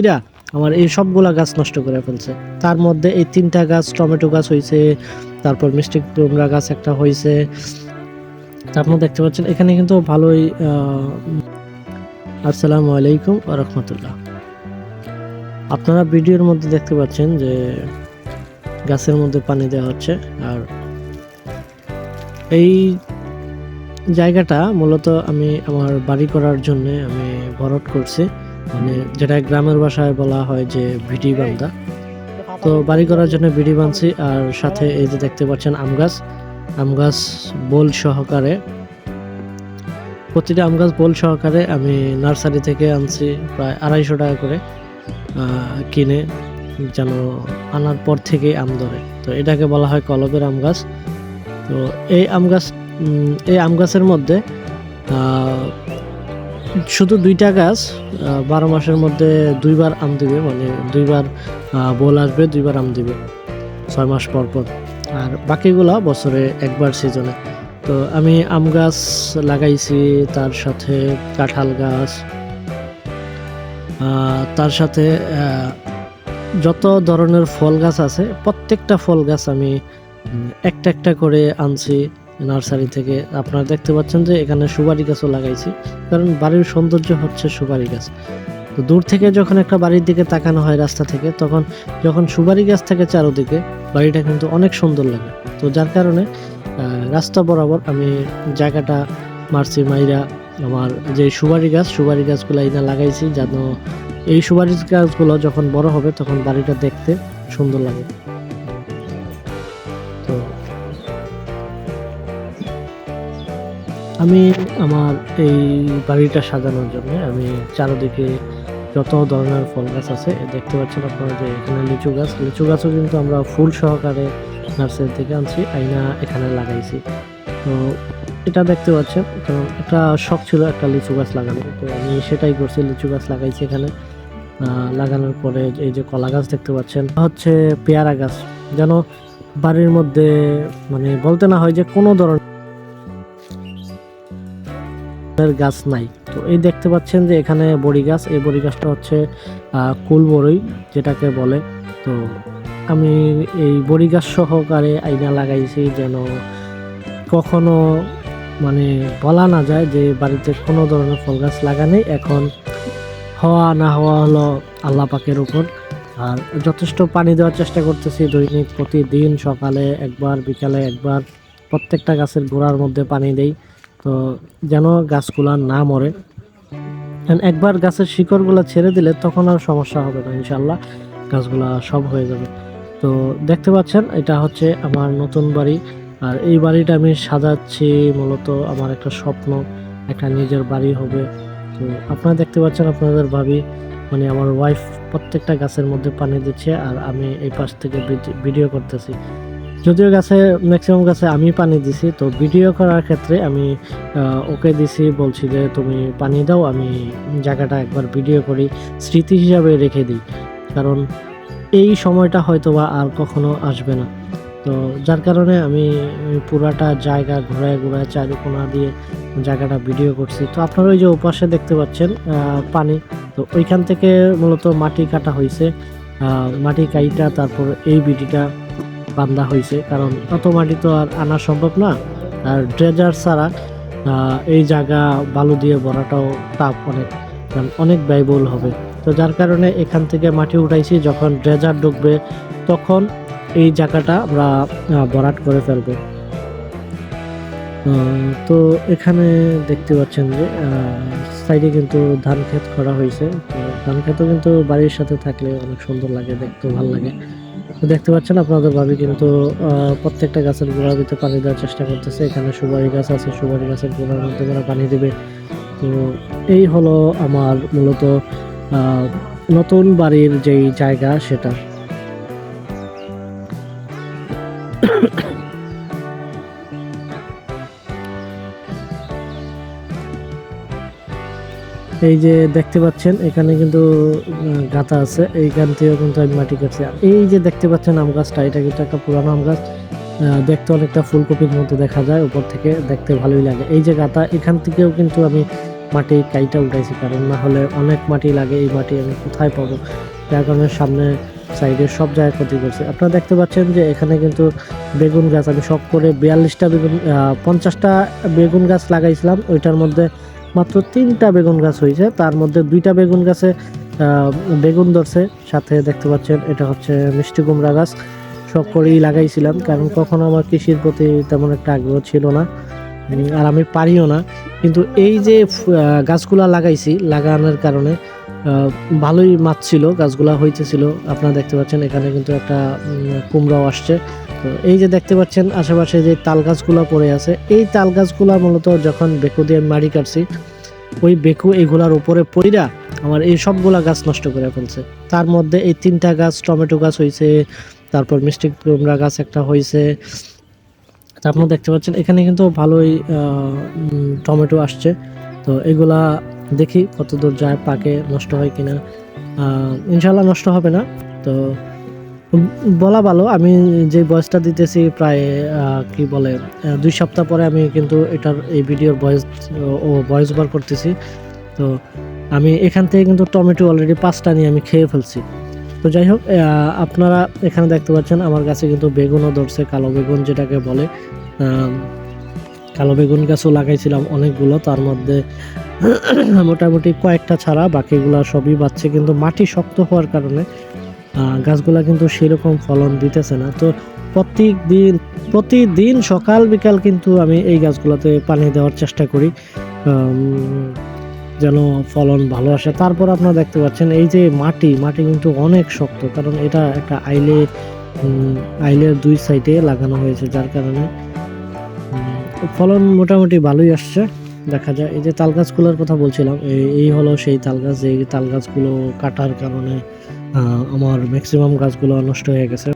এরা আমার এই সবগুলা গাছ নষ্ট করে ফেলছে। তার মধ্যে এই তিনটা গাছ, টমেটো গাছ হয়েছে তারপর মিষ্টি কুমড়া গাছ একটা হয়েছে আপনারা দেখতে পাচ্ছেন, এখানে কিন্তু ভালোই আসসালামু আলাইকুম রহমতুল্লাহ। আপনারা ভিডিওর মধ্যে দেখতে পাচ্ছেন যে গাছের মধ্যে পানি দেওয়া হচ্ছে, আর এই জায়গাটা মূলত আমি আমার বাড়ি করার জন্য আমি ভরট করছি। মানে যেটা গ্রামের ভাষায় বলা হয় যে ভিডি বান্ধা তো বাড়ি করার জন্য ভিডি বানছি আর সাথে এই যে দেখতে পাচ্ছেন আম গাছ। আম গাছ বোল সহকারে। প্রতিটা আম গাছ বোল সহকারে আমি নার্সারি থেকে আনছি প্রায় আড়াইশো টাকা করে কিনে যেন আনার পর থেকেই আম ধরে। তো এটাকে বলা হয় কলবের আম গাছ। তো এই আম গাছ এই আম গাছের মধ্যে শুধু দুইটা গাছ বারো মাসের মধ্যে দুইবার আম দিবে মানে দুইবার বোল আসবে, দুইবার আম দিবে, ছয় মাস পর পর। আর বাকিগুলা বছরে একবার সিজনে। তো আমি আম গাছ লাগাইছি, তার সাথে কাঁঠাল গাছ তার সাথে যত ধরনের ফল গাছ আছে, প্রত্যেকটা ফল গাছ আমি একটা একটা করে আনছি। নার্সারি থেকে। আপনারা দেখতে পাচ্ছেন যে এখানে সুপারি গাছও লাগাইছি, কারণ বাড়ির সৌন্দর্য হচ্ছে সুপারি গাছ। তো দূর থেকে যখন একটা বাড়ির দিকে তাকানো হয় রাস্তা থেকে, তখন যখন সুপারি গাছ থাকে চারোদিকে, বাড়িটা কিন্তু অনেক সুন্দর লাগে। তো যার কারণে রাস্তা বরাবর আমি জায়গাটা মারছি, মাইরা আমার যে সুপারি গাছ, সুপারি গাছগুলো এনে লাগাইছি, যেন এই সুপারি গাছগুলো যখন বড় হবে, তখন বাড়িটা দেখতে সুন্দর লাগে। আমি আমার এই বাড়িটা সাজানোর জন্য, আমি চারদিকে যত ধরনের ফল গাছ আছে, দেখতে পাচ্ছেন আপনারা যে এখানে লিচু গাছ। লিচু গাছও কিন্তু আমরা ফুল সহকারে নার্সারি থেকে আনছি আইনা এখানে লাগাইছি। তো এটা দেখতে পাচ্ছেন কারণ একটা শখ ছিল একটা লিচু গাছ লাগানো। তো আমি সেটাই করছি, লিচু গাছ লাগাইছি এখানে। লাগানোর পরে এই যে কলা গাছ দেখতে পাচ্ছেন হচ্ছে পেয়ারা গাছ। যেন বাড়ির মধ্যে মানে বলতে না হয় যে কোনো ধরনের গাছ নাই। তো এই দেখতে পাচ্ছেন যে এখানে বড়ি গাছ, এই বড়ি গাছটা হচ্ছে কুল বড়ই যেটাকে বলে। তো আমি এই বড়ি গাছ সহকারে আইনা লাগাইছি যেন কখনো মানে বলা না যায় যে বাড়িতে কোনো ধরনের ফল গাছ লাগানি এখন হওয়া না হওয়া হলো আল্লাহ পাকের উপর। আর যথেষ্ট পানি দেওয়ার চেষ্টা করতেছি দৈনিক, প্রতিদিন সকালে একবার, বিকালে একবার, প্রত্যেকটা গাছের গোড়ার মধ্যে পানি দেই। তো যেন গাছগুলা না মরে। একবার গাছের শিকড়গুলো ছেড়ে দিলে তখন আর সমস্যা হবে না ইনশাল্লাহ গাছগুলা সব হয়ে যাবে। তো দেখতে পাচ্ছেন, এটা হচ্ছে আমার নতুন বাড়ি। আর এই বাড়িটা আমি সাজাচ্ছি মূলত আমার একটা স্বপ্ন, একটা নিজের বাড়ি হবে। তো আপনারা দেখতে পাচ্ছেন, আপনাদের ভাবি মানে আমার ওয়াইফ প্রত্যেকটা গাছের মধ্যে পানি দিচ্ছে আর আমি এই পাশ থেকে ভিডি- ভিডিও করতেছি। যদিও গাছে ম্যাক্সিমাম গাছে আমি পানি দিছি, তো ভিডিও করার ক্ষেত্রে আমি ওকে দিছি, বলছি যে তুমি পানি দাও, আমি জায়গাটা একবার ভিডিও করি, স্মৃতি হিসাবে রেখে দিই। কারণ এই সময়টা হয়তো বা আর কখনো আসবে না। তো যার কারণে আমি পুরাটা জায়গা ঘোরায় ঘোরায় চারিকোনা দিয়ে জায়গাটা ভিডিও করছি। তো আপনারা ওই যে ওপাশে দেখতে পাচ্ছেন পানি, তো ওইখান থেকে মূলত মাটি কাটা হয়েছে মাটি কাইটা, তারপর এই বিডিটা বান্ধা হয়েছে, কারণ অত মাটি তো আর আনা সম্ভব না। আর ড্রেজার ছাড়া এই জায়গা বালু দিয়ে ভরাটাও টাফ অনেক, কারণ অনেক ব্যয়বহুল হবে। তো যার কারণে এখান থেকে মাটি উঠাইছি, যখন ড্রেজার ঢুকবে, তখন এই জায়গাটা আমরা ভরাট করে ফেলব। তো এখানে দেখতে পাচ্ছেন যে সাইডে কিন্তু ধান ক্ষেত করা হয়েছে। তো ধান ক্ষেতও কিন্তু বাড়ির সাথে থাকলে অনেক সুন্দর লাগে দেখতে ভালো লাগে। দেখতে পাচ্ছেন আপনাদের ভাবি কিন্তু প্রত্যেকটা গাছের গোড়ার ভিতরে পানি দেওয়ার চেষ্টা করতেছে। এখানে সুপারি গাছ আছে, সুপারি গাছের গোড়ার মধ্যে ওরা পানি দেবে। তো এই হলো আমার মূলত নতুন বাড়ির যেই জায়গা সেটা। এই যে দেখতে পাচ্ছেন, এখানে কিন্তু গাঁথা আছে। এইখান থেকেও কিন্তু আমি মাটি কাটছি। আর এই যে দেখতে পাচ্ছেন আম গাছটা, এটা কিন্তু একটা পুরানো আম গাছ। দেখতে অনেকটা ফুলকপির মতো দেখা যায় উপর থেকে, দেখতে ভালোই লাগে। এই যে গাঁথা, এখান থেকেও কিন্তু আমি মাটি কাইটা উঠাইছি, কারণ না হলে অনেক মাটি লাগে, এই মাটি আমি কোথায় পাবো? যার কারণে সামনে সাইডে সব জায়গায় ক্ষতি করছে। আপনারা দেখতে পাচ্ছেন যে এখানে কিন্তু বেগুন গাছ, আমি সব করে বিয়াল্লিশটা বেগুন পঞ্চাশটা বেগুন গাছ লাগাইছিলাম। ওইটার মধ্যে মাত্র তিনটা বেগুন গাছ হয়েছে। তার মধ্যে দুইটা বেগুন গাছে বেগুন ধরছে। সাথে দেখতে পাচ্ছেন, এটা হচ্ছে মিষ্টি কুমড়া গাছ। সব করেই লাগাইছিলাম, কারণ কখনো আমার কৃষির প্রতি তেমন একটা আগ্রহ ছিল না আর আমি পারিও না। কিন্তু এই যে গাছগুলা লাগাইছি, লাগানোর কারণে ভালোই মাছ ছিল, গাছগুলা হইতেছিল। আপনারা দেখতে পাচ্ছেন, এখানে কিন্তু একটা কুমড়াও আসছে। তো এই যে দেখতে পাচ্ছেন আশেপাশে যে তাল গাছগুলা পড়ে আছে, এই তাল গাছগুলা মূলত যখন বেকু দিয়ে মারি কাটছি, ওই বেকু এগুলার উপরে পইরা আমার এই সবগুলা গাছ নষ্ট করে ফেলছে। তার মধ্যে এই তিনটা গাছ, টমেটো গাছ হয়েছে তারপর মিষ্টি কুমড়া গাছ একটা হয়েছে আপনারা দেখতে পাচ্ছেন, এখানে কিন্তু ভালোই টমেটো আসছে। তো এগুলা দেখি কতদূর যায়, পাকে নষ্ট হয় কিনা। ইনশাল্লাহ নষ্ট হবে না। তো বলা ভালো, আমি যে ভয়েসটা দিতেছি প্রায় কি বলে দুই সপ্তাহ পরে আমি কিন্তু এটার, এই ভিডিওর ভয়েস ও ভয়েস বার করতেছি। তো আমি এখান থেকে কিন্তু টমেটো অলরেডি পাঁচটা নিয়ে আমি খেয়ে ফেলছি। তো যাই হোক আপনারা এখানে দেখতে পাচ্ছেন, আমার কাছে কিন্তু বেগুনও ধরছে, কালো বেগুন যেটাকে বলে কালো বেগুন গাছও লাগাইছিলাম অনেকগুলো, তার মধ্যে মোটামুটি কয়েকটা ছাড়া, বাকিগুলো সবই বাচ্চা কিন্তু মাটি শক্ত হওয়ার কারণে গাছগুলা কিন্তু সেরকম ফলন দিতেছে না। তো প্রত্যেক দিন প্রতিদিন সকাল বিকাল কিন্তু আমি এই গাছগুলোতে পানি দেওয়ার চেষ্টা করি যেন ফলন ভালো আসে। তারপর আপনারা দেখতে পাচ্ছেন, এই যে মাটি মাটি কিন্তু অনেক শক্ত, কারণ এটা একটা আইলে আইলের দুই সাইডে লাগানো হয়েছে, যার কারণে ফলন মোটামুটি ভালোই আসছে। দেখা যায়। এই যে তাল গাছগুলোর কথা বলছিলাম এই- হলো সেই তাল গাছ এই তাল গাছগুলো কাটার কারণে আমার ম্যাক্সিমাম গাছগুলো নষ্ট হয়ে গেছে।